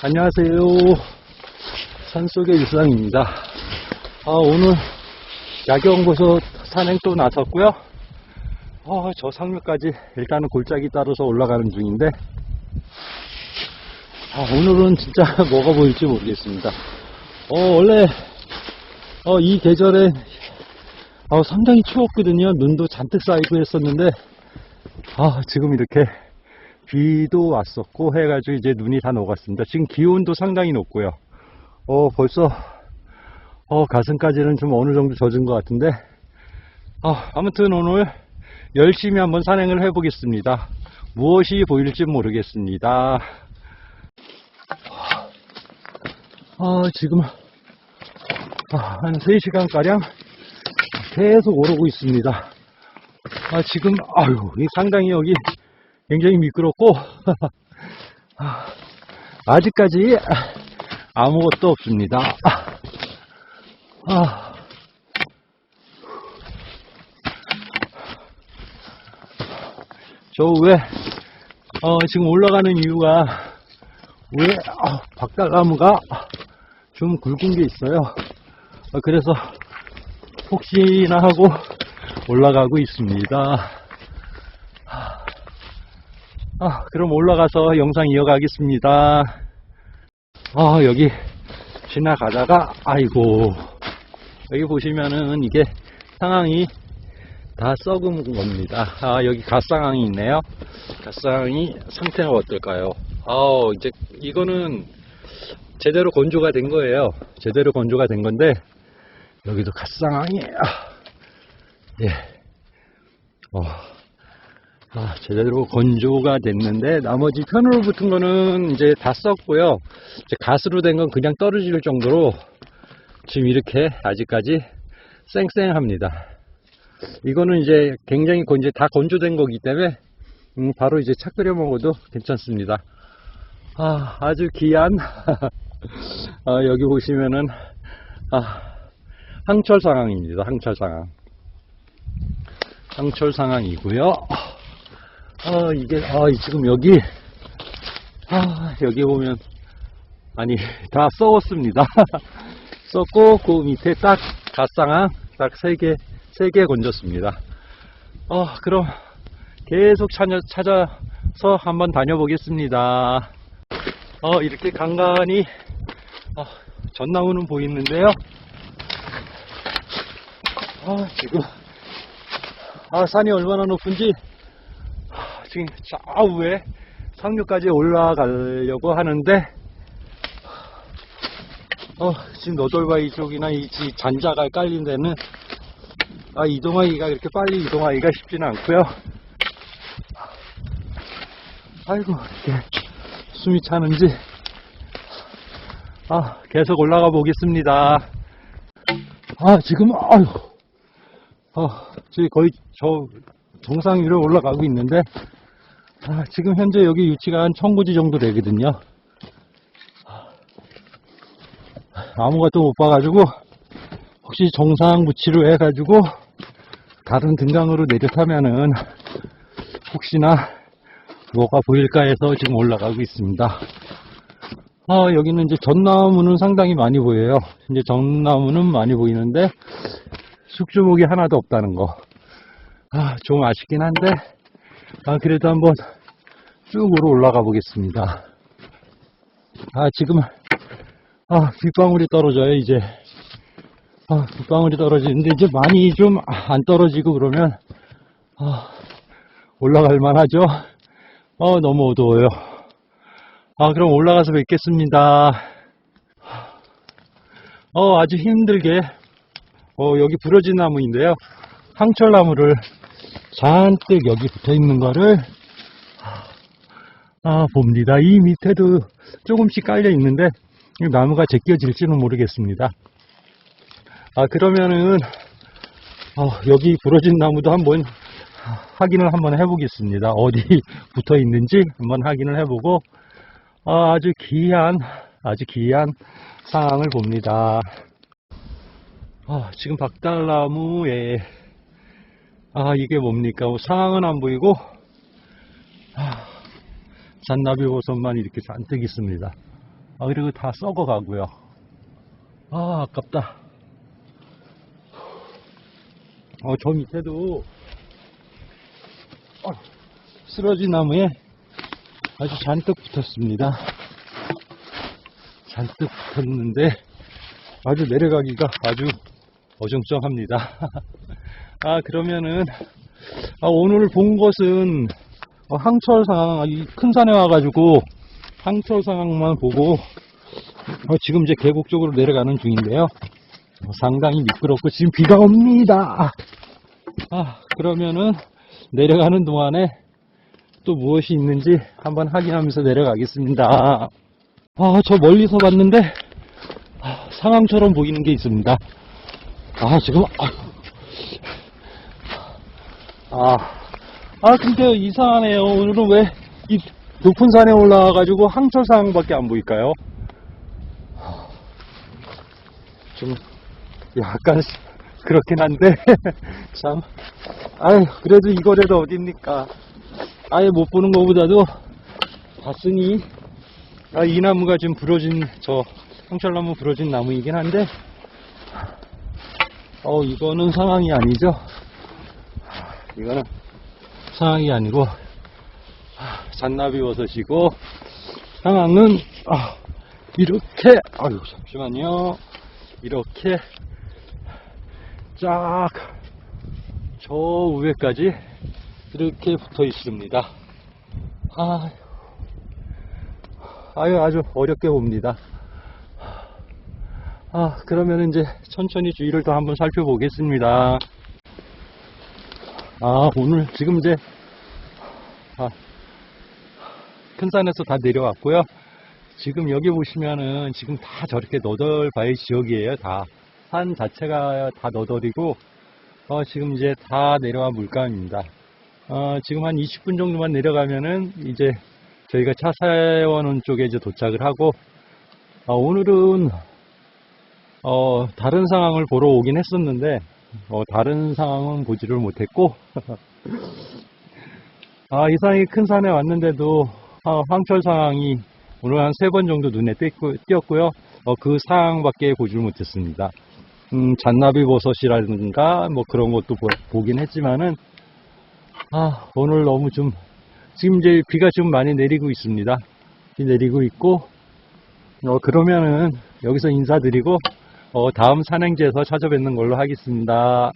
안녕하세요. 산속의 일상입니다. 아, 오늘 야경고서 산행 또 나섰고요. 아, 저 상류까지 일단은 골짜기 따라서 올라가는 중인데, 아, 오늘은 진짜 뭐가 보일지 모르겠습니다. 어, 원래, 어, 이 계절에, 어, 상당히 추웠거든요. 눈도 잔뜩 쌓이고 했었는데, 아, 지금 이렇게 비도 왔었고 해가지고 이제 눈이 다 녹았습니다. 지금 기온도 상당히 높고요. 어, 벌써, 어, 가슴까지는 좀 어느 정도 젖은 것 같은데, 아, 아무튼 오늘 열심히 한번 산행을 해보겠습니다. 무엇이 보일지 모르겠습니다. 아, 지금, 아, 한 3시간가량 계속 오르고 있습니다. 아, 지금, 아유, 이 상당히 여기 굉장히 미끄럽고, 아, 아직까지 아무것도 없습니다. 아, 저 왜, 어, 지금 올라가는 이유가, 왜, 아, 박달나무가 좀 굵은 게 있어요. 아, 그래서, 혹시나 하고 올라가고 있습니다. 아, 그럼 올라가서 영상 이어가겠습니다. 아, 여기 지나가다가, 아이고, 여기 보시면은 이게 상황이 다 썩은 겁니다. 아, 여기 갓상황이 있네요. 갓상황이 상태가 어떨까요? 아, 이제 이거는 제대로 건조가 된 거예요. 제대로 건조가 된 건데, 여기도 갓상황이, 아, 예. 어. 아, 제대로 건조가 됐는데 나머지 편으로 붙은 거는 이제 다 썼고요. 이제 가스로 된 건 그냥 떨어질 정도로 지금 이렇게 아직까지 쌩쌩합니다. 이거는 이제 굉장히 건- 이제 다 건조된 거기 때문에 음, 바로 이제 차 끓여 먹어도 괜찮습니다. 아, 아주 귀한 아, 여기 보시면은 아, 항철 상황입니다. 항철 상황. 항철 상황이고요. 아, 이게, 아, 지금 여기, 아, 여기 보면, 아니, 다 썩었습니다. 썩고, 그 밑에 딱, 갓상황, 딱 세 개, 세 개 건졌습니다. 어, 그럼, 계속 찾아, 찾아서 한번 다녀보겠습니다. 어, 이렇게 간간히, 어, 전나무는 보이는데요. 아, 지금, 아, 산이 얼마나 높은지, 지금 좌우에 상류까지 올라가려고 하는데 어, 지금 너돌바위 쪽이나 이 지- 잔자가 깔린 데는 아, 이동하기가 이렇게 빨리 이동하기가 쉽지는 않고요. 아이고 이렇게 숨이 차는지 아, 계속 올라가 보겠습니다. 아, 지금 아유. 아, 지금 거의 저 정상 위로 올라가고 있는데 아, 지금 현재 여기 위치가 한 청구지 정도 되거든요. 아무것도 못 봐가지고 혹시 정상 무치로 해가지고 다른 등강으로 내려타면은 혹시나 뭐가 보일까 해서 지금 올라가고 있습니다. 아, 여기는 이제 전나무는 상당히 많이 보여요. 이제 전나무는 많이 보이는데 숙주목이 하나도 없다는 거. 아, 좀 아쉽긴 한데, 아, 그래도 한번 쭉으로 올라가 보겠습니다. 아, 지금, 아, 빗방울이 떨어져요, 이제. 아, 빗방울이 떨어지는데, 이제 많이 좀 안 떨어지고 그러면, 아, 올라갈 만하죠? 어, 너무 어두워요. 아, 그럼 올라가서 뵙겠습니다. 어, 아주 힘들게, 어, 여기 부러진 나무인데요. 상철나무를 잔뜩 여기 붙어 있는 거를 아 봅니다. 이 밑에도 조금씩 깔려 있는데 이 나무가 제껴질지는 모르겠습니다. 아 그러면은 어, 여기 부러진 나무도 한번 확인을 한번 해보겠습니다. 어디 붙어 있는지 한번 확인을 해보고 아, 아주 귀한 아주 귀한 상황을 봅니다. 아, 지금 박달나무에 아, 이게 뭡니까? 뭐 상황은 안 보이고, 아, 잔나비 버섯만 이렇게 잔뜩 있습니다. 아, 그리고 다 썩어 가고요. 아, 아깝다. 어, 저 밑에도, 어, 쓰러진 나무에 아주 잔뜩 붙었습니다. 잔뜩 붙었는데, 아주 내려가기가 아주 어정쩡합니다. 아, 그러면은, 아, 오늘 본 것은, 어, 항철 상황, 이 큰 산에 와가지고, 항철 상황만 보고, 어, 지금 이제 계곡 쪽으로 내려가는 중인데요. 어, 상당히 미끄럽고, 지금 비가 옵니다. 아, 그러면은, 내려가는 동안에 또 무엇이 있는지 한번 확인하면서 내려가겠습니다. 아, 저 멀리서 봤는데, 아, 상황처럼 보이는 게 있습니다. 아, 지금, 아, 아, 아, 근데 이상하네요. 오늘은 왜 이 높은 산에 올라와가지고 항철 상황밖에 안 보일까요? 좀, 약간 그렇긴 한데, 참, 아유, 그래도 이거라도 어딥니까? 아예 못 보는 것보다도 봤으니, 아, 이 나무가 지금 부러진, 저, 황철나무 부러진 나무이긴 한데, 어, 이거는 상황이 아니죠? 이거는 상황이 아니고, 잔나비 버섯이고, 상황은, 아, 이렇게, 아유, 잠시만요. 이렇게, 쫙, 저 위에까지 이렇게 붙어 있습니다. 아, 아유, 아주 어렵게 봅니다. 아, 그러면 이제 천천히 주위를 더 한번 살펴보겠습니다. 아, 오늘 지금 이제, 아, 큰 산에서 다 내려왔고요. 지금 여기 보시면은 지금 다 저렇게 너덜바위 지역이에요. 다. 산 자체가 다 너덜이고, 어, 지금 이제 다 내려와 물감입니다. 어, 지금 한 20분 정도만 내려가면은 이제 저희가 차 세워놓은 쪽에 이제 도착을 하고, 어, 오늘은 어, 다른 상황을 보러 오긴 했었는데, 어, 다른 상황은 보지를 못했고, 아, 이상이 큰 산에 왔는데도, 아, 황철 상황이 오늘 한 세 번 정도 눈에 띄었고요. 어, 그 상황밖에 보질 못했습니다. 음, 잔나비 버섯이라든가, 뭐 그런 것도 보, 긴 했지만은, 아, 오늘 너무 좀, 지금 이제 비가 좀 많이 내리고 있습니다. 비 내리고 있고, 어, 그러면은 여기서 인사드리고, 어, 다음 산행지에서 찾아뵙는 걸로 하겠습니다.